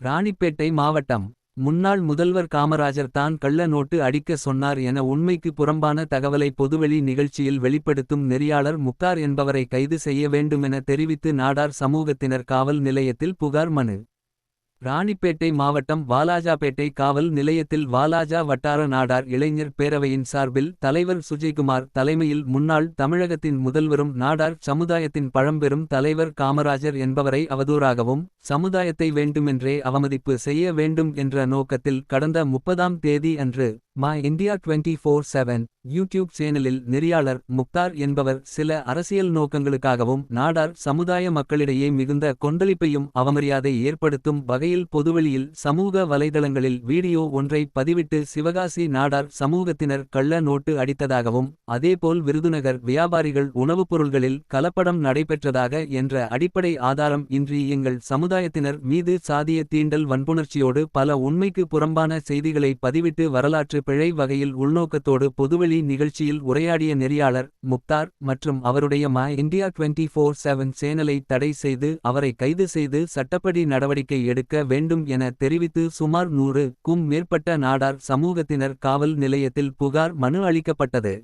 ராணிப்பேட்டை மாவட்டம். முன்னாள் முதல்வர் காமராஜர் தான் கள்ள நோட்டு அடிக்க சொன்னார் என உண்மைக்கு புறம்பான தகவலை பொதுவெளி நிகழ்ச்சியில் வெளிப்படுத்தும் நெறியாளர் முக்தார் என்பவரை கைது செய்ய வேண்டுமென தெரிவித்து நாடார் சமூகத்தினர் காவல் நிலையத்தில் புகார் மனு. ராணிப்பேட்டை மாவட்டம் வாலாஜாபேட்டை காவல் நிலையத்தில் வாலாஜா வட்டார நாடார் இளைஞர் பேரவையின் சார்பில் தலைவர் சுஜய்குமார் தலைமையில் முன்னாள் தமிழகத்தின் முதல்வரும் நாடார் சமுதாயத்தின் பழம்பெரும் தலைவர் காமராஜர் என்பவரை அவதூறாகவும் சமுதாயத்தை வேண்டுமென்றே அவமதிப்பு செய்ய வேண்டும் என்ற நோக்கத்தில் கடந்த முப்பதாம் தேதி அன்று மா India twenty four seven YouTube சேனலில் நெறியாளர் முக்தார் என்பவர் சில அரசியல் நோக்கங்களுக்காகவும் நாடார் சமுதாய மக்களிடையே மிகுந்த கொந்தளிப்பையும் அவமரியாதை ஏற்படுத்தும் வகையில் பொதுவெளியில் சமூக வலைதளங்களில் வீடியோ ஒன்றை பதிவிட்டு சிவகாசி நாடார் சமூகத்தினர் கள்ள நோட்டு அடித்ததாகவும் அதேபோல் விருதுநகர் வியாபாரிகள் உணவுப் பொருள்களில் கலப்படம் நடைபெற்றதாக என்ற அடிப்படை ஆதாரம் இன்றி எங்கள் சமுதாயத்தினர் மீது சாதிய தீண்டல் வன்புணர்ச்சியோடு பல உண்மைக்கு புறம்பான செய்திகளை பதிவிட்டு வரலாற்று பிழை வகையில் உள்நோக்கத்தோடு பொதுவெளி நிகழ்ச்சியில் உரையாடிய நெறியாளர் முக்தார் மற்றும் அவருடைய மா இந்தியா டுவெண்ட்டி ஃபோர் செவன் சேனலை தடை செய்து அவரை கைது செய்து சட்டப்படி நடவடிக்கை எடுக்க வேண்டும் என தெரிவித்து சுமார் நூறு க்கும் மேற்பட்ட நாடார் சமூகத்தினர் காவல் நிலையத்தில் புகார் மனு அளிக்கப்பட்டது.